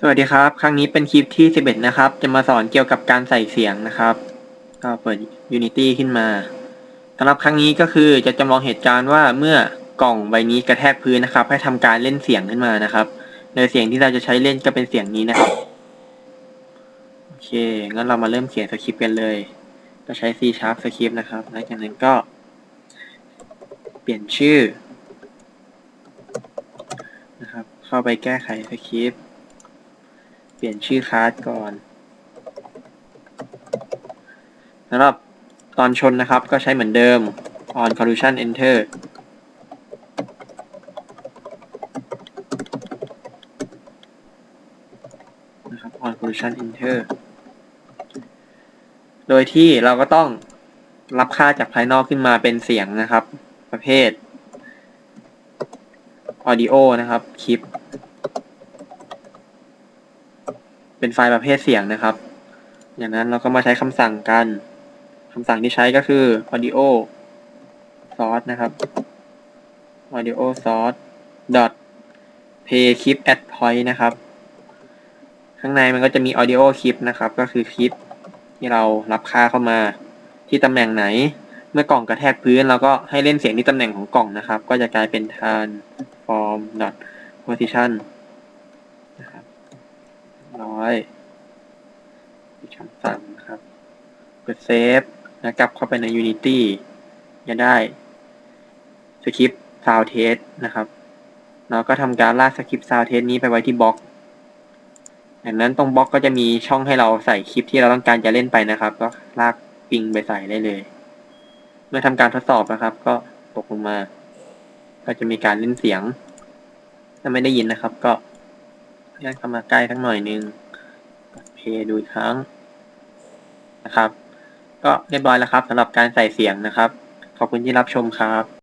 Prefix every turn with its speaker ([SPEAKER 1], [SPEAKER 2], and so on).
[SPEAKER 1] สวัสดีครับ ครั้งนี้เป็นคลิปที่11นะครับ จะมาสอนเกี่ยวกับการใส่เสียงนะครับ ก็เปิด Unity ขึ้นมาสำหรับครั้งนี้ก็คือจะจำลองเหตุการณ์ว่าเมื่อกล่องใบนี้กระแทกพื้นนะครับ ให้ทำการเล่นเสียงขึ้นมานะครับโดยเสียงที่เราจะใช้เล่นก็เป็นเสียงนี้นะครับ โอเค งั้นเรามาเริ่มเขียนสคริปต์กันเลย ก็ใช้ C Sharp Script นะครับหลังจากนั้นก็ เปลี่ยนชื่อนะครับ เข้าไปแก้ไขสคริปต์ เปลี่ยนชื่อคลาสก่อนสำหรับตอนชนนะครับก็ใช้เหมือนเดิม on collision enter นะครับ on collision enter โดยที่เราก็ต้องรับค่าจากภายนอกขึ้นมาเป็นเสียงนะครับ ประเภท audio นะครับ คลิป เป็นไฟล์ประเภทเสียงนะครับ อย่างนั้นเราก็มาใช้คำสั่งกันคำสั่งที่ใช้ก็คือ audio source นะครับ audio source dot play clip at point นะครับ ข้างในมันก็จะมี audio clip นะครับ ก็คือคลิปที่เรารับค่าเข้ามาที่ตำแหน่งไหน เมื่อกล่องกระแทกพื้นเราก็ให้เล่นเสียงที่ตำแหน่งของกล่องนะครับ ก็จะกลายเป็น transform dot position นะครับ ร้อยปิดคำสั่งนะครับกดเซฟแล้วกลับเข้าไปใน Unity จะได้สคริปต์ Sound Test นะครับเราก็ทำการลากสคริปต์ Sound Test นี้ไปไว้ที่บล็อกจากนั้นตรงบล็อกก็จะมีช่องให้เราใส่คลิปที่เราต้องการจะเล่นไปนะครับ ก็ลากปิงไปใส่ได้เลย เมื่อทำการทดสอบนะครับ ก็ตกลงมา ก็จะมีการเล่นเสียง ถ้าไม่ได้ยินนะครับ ก็ ย่างเข้ามาใกล้ทั้งหน่อยนึงกดเพย์ดูอีกครั้งนะครับ ก็เรียบร้อยแล้วครับสำหรับการใส่เสียงนะครับ ขอบคุณที่รับชมครับ